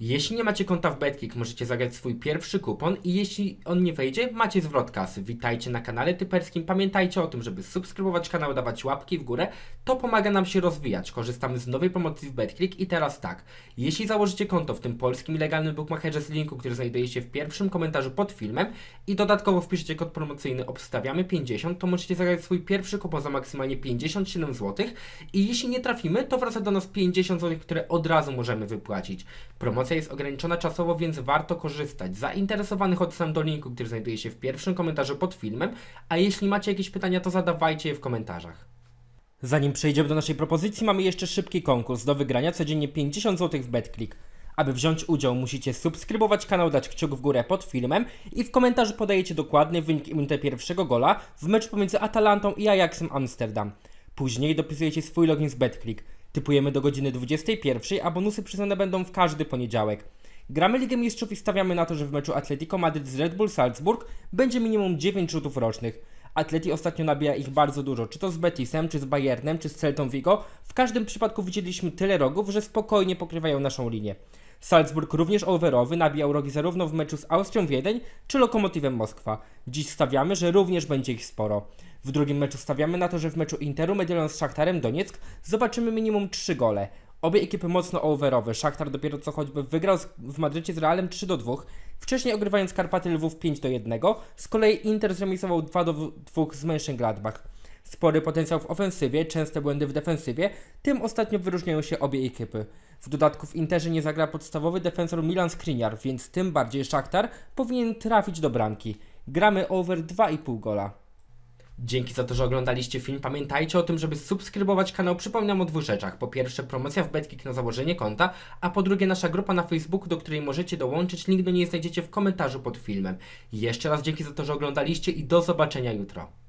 Jeśli nie macie konta w Betkick, możecie zagrać swój pierwszy kupon i jeśli on nie wejdzie, macie zwrot kasy. Witajcie na kanale typerskim. Pamiętajcie o tym, żeby subskrybować kanał, dawać łapki w górę. To pomaga nam się rozwijać. Korzystamy z nowej promocji w Betclick i teraz tak. Jeśli założycie konto w tym polskim legalnym bookmacherze z linku, który znajduje się w pierwszym komentarzu pod filmem i dodatkowo wpiszecie kod promocyjny obstawiamy 50, to możecie zagrać swój pierwszy kupon za maksymalnie 57 zł i jeśli nie trafimy, to wraca do nas 50 zł, które od razu możemy wypłacić. Promocja jest ograniczona czasowo, więc warto korzystać. Zainteresowanych odsyłam do linku, który znajduje się w pierwszym komentarzu pod filmem, a jeśli macie jakieś pytania, to zadawajcie je w komentarzach. Zanim przejdziemy do naszej propozycji, mamy jeszcze szybki konkurs do wygrania codziennie 50 zł w BetClick. Aby wziąć udział, musicie subskrybować kanał, dać kciuk w górę pod filmem i w komentarzu podajecie dokładny wynik i minutę pierwszego gola w meczu pomiędzy Atalantą i Ajaxem Amsterdam. Później dopisujecie swój login z BetClick. Typujemy do godziny 21, a bonusy przyznane będą w każdy poniedziałek. Gramy Ligę Mistrzów i stawiamy na to, że w meczu Atletico Madryt z Red Bull Salzburg będzie minimum 9 rzutów rocznych. Atleti ostatnio nabija ich bardzo dużo, czy to z Betisem, czy z Bayernem, czy z Celtą Vigo. W każdym przypadku widzieliśmy tyle rogów, że spokojnie pokrywają naszą linię. Salzburg również overowy nabijał rogi zarówno w meczu z Austrią Wiedeń, czy Lokomotywem Moskwa. Dziś stawiamy, że również będzie ich sporo. W drugim meczu stawiamy na to, że w meczu Interu Mediolan z Szachtarem Donieck zobaczymy minimum 3 gole. Obie ekipy mocno overowe. Szachtar dopiero co choćby wygrał w Madrycie z Realem 3 do 2, wcześniej ogrywając Karpaty Lwów 5 do 1. Z kolei Inter zremisował 2 do 2 z Mönchengladbach. Spory potencjał w ofensywie, częste błędy w defensywie, tym ostatnio wyróżniają się obie ekipy. W dodatku w Interze nie zagra podstawowy defensor Milan Skriniar, więc tym bardziej Szachtar powinien trafić do bramki. Gramy over 2,5 gola. Dzięki za to, że oglądaliście film. Pamiętajcie o tym, żeby subskrybować kanał. Przypominam o dwóch rzeczach. Po pierwsze, promocja w Betkick na założenie konta, a po drugie, nasza grupa na Facebooku, do której możecie dołączyć. Link do niej znajdziecie w komentarzu pod filmem. Jeszcze raz dzięki za to, że oglądaliście i do zobaczenia jutro.